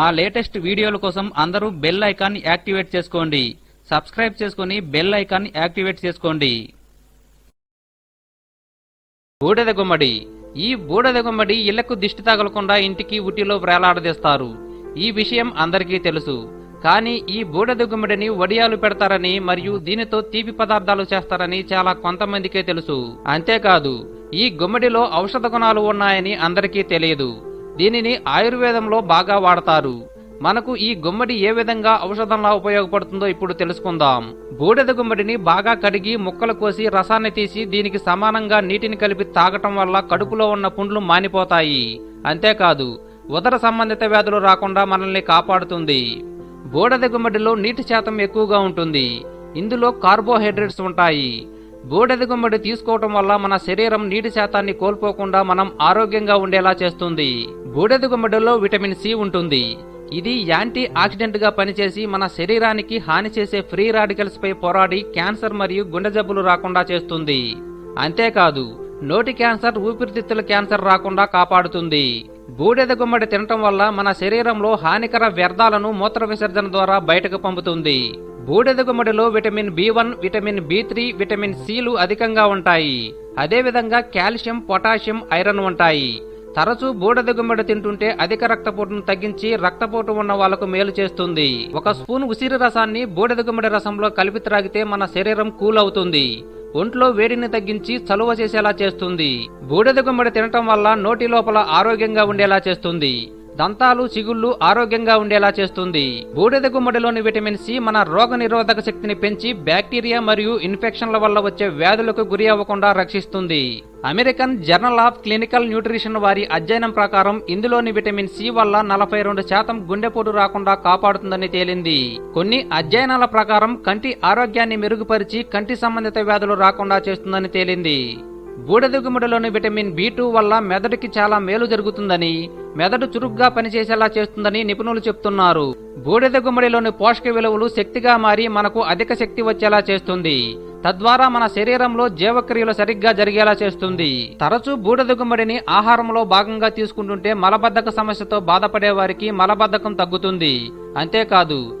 మా లేటెస్ట్ వీడియోల కోసం అందరూ బెల్ ఐకాన్ యాక్టివేట్ చేసుకోండి. సబ్స్క్రైబ్ చేసుకుని బెల్ ఐకాన్ యాక్టివేట్ చేసుకోండి. బూడిద గుమ్మడి. ఈ బూడిద గుమ్మడి ఇళ్ళకు దిష్టి తగలకుండా ఇంటికి ఉటిలో వేలాడదీస్తారు ఈ విషయం అందరికీ తెలుసు. కానీ ఈ బూడిద గుమ్మడిని వడియాలు పెడతారని మరియు దీనితో తీపి పదార్థాలు చేస్తారని చాలా కొంతమందికే తెలుసు. అంతేకాదు ఈ గుమ్మడిలో ఔషధ గుణాలు ఉన్నాయని అందరికీ తెలియదు. దీనిని ఆయుర్వేదంలో బాగా వాడతారు. మనకు ఈ గుమ్మడి ఏ విధంగా ఔషధంలా ఉపయోగపడుతుందో ఇప్పుడు తెలుసుకుందాం. బూడిద గుమ్మడిని బాగా కడిగి ముక్కలు కోసి రసాన్ని తీసి దీనికి సమానంగా నీటిని కలిపి తాగటం వల్ల కడుపులో ఉన్న పుండ్లు మానిపోతాయి. అంతేకాదు ఉదర సంబంధిత వ్యాధులు రాకుండా మనల్ని కాపాడుతుంది. బూడిద గుమ్మడిలో నీటి శాతం ఎక్కువగా ఉంటుంది. ఇందులో కార్బోహైడ్రేట్స్ ఉంటాయి. బూడిద గుమ్మడి తీసుకోవటం వల్ల మన శరీరం నీటి శాతాన్ని కోల్పోకుండా మనం ఆరోగ్యంగా ఉండేలా చేస్తుంది. బూడిద గుమ్మడిలో విటమిన్ సి ఉంటుంది. ఇది యాంటీ ఆక్సిడెంట్గా పనిచేసి మన శరీరానికి హాని చేసే ఫ్రీ రాడికల్స్ పై పోరాడి క్యాన్సర్ మరియు గుండె జబ్బులు రాకుండా చేస్తుంది. అంతేకాదు నోటి క్యాన్సర్ ఊపిరితిత్తుల క్యాన్సర్ రాకుండా కాపాడుతుంది. బూడిద గుమ్మడి తినటం వల్ల మన శరీరంలో హానికర వ్యర్థాలను మూత్ర విసర్జన ద్వారా బయటకు పంపుతుంది. బూడెదగుమడిలో vitamin B one vitamin B three vitamin సిలు అధికంగా ఉంటాయి. అదేవిధంగా కాల్షియం పొటాషియం ఐరన్ ఉంటాయి. తరచూ బూడిద తింటుంటే అధిక రక్తపోటును తగ్గించి రక్తపోటు ఉన్న వాళ్ళకు మేలు చేస్తుంది. ఒక స్పూన్ ఉసిరి రసాన్ని బూడిద రసంలో కలిపి త్రాగితే మన శరీరం కూల్ అవుతుంది. ఒంట్లో వేడిని తగ్గించి చలువ చేసేలా చేస్తుంది. బూడిద తినటం వల్ల నోటి లోపల ఆరోగ్యంగా ఉండేలా చేస్తుంది. దంతాలు చిగుళ్ళు ఆరోగ్యంగా ఉండేలా చేస్తుంది. బూడిద గుమ్మడిలోని విటమిన్ సి మన రోగ నిరోధక శక్తిని పెంచి బ్యాక్టీరియా మరియు ఇన్ఫెక్షన్ల వల్ల వచ్చే వ్యాధులకు గురి అవ్వకుండా రక్షిస్తుంది. American journal of clinical nutrition వారి అధ్యయనం ప్రకారం ఇందులోని విటమిన్ సి వల్ల నలభై రెండు శాతం గుండెపోటు రాకుండా కాపాడుతుందని తేలింది. కొన్ని అధ్యయనాల ప్రకారం కంటి ఆరోగ్యాన్ని మెరుగుపరిచి కంటి సంబంధిత వ్యాధులు రాకుండా చేస్తుందని తేలింది. బూడిద విటమిన్ బి టూ వల్ల మెదడుకి చాలా మేలు జరుగుతుందని మెదడు చురుగ్గా పనిచేసేలా చేస్తుందని నిపుణులు చెప్తున్నారు. బూడిద పోషక విలువలు శక్తిగా మారి మనకు అధిక శక్తి వచ్చేలా చేస్తుంది. తద్వారా మన శరీరంలో జీవక్రియలు సరిగ్గా జరిగేలా చేస్తుంది. తరచూ బూడిద ఆహారంలో భాగంగా తీసుకుంటుంటే మలబద్ధక సమస్యతో బాధపడే వారికి మలబద్ధకం తగ్గుతుంది. అంతేకాదు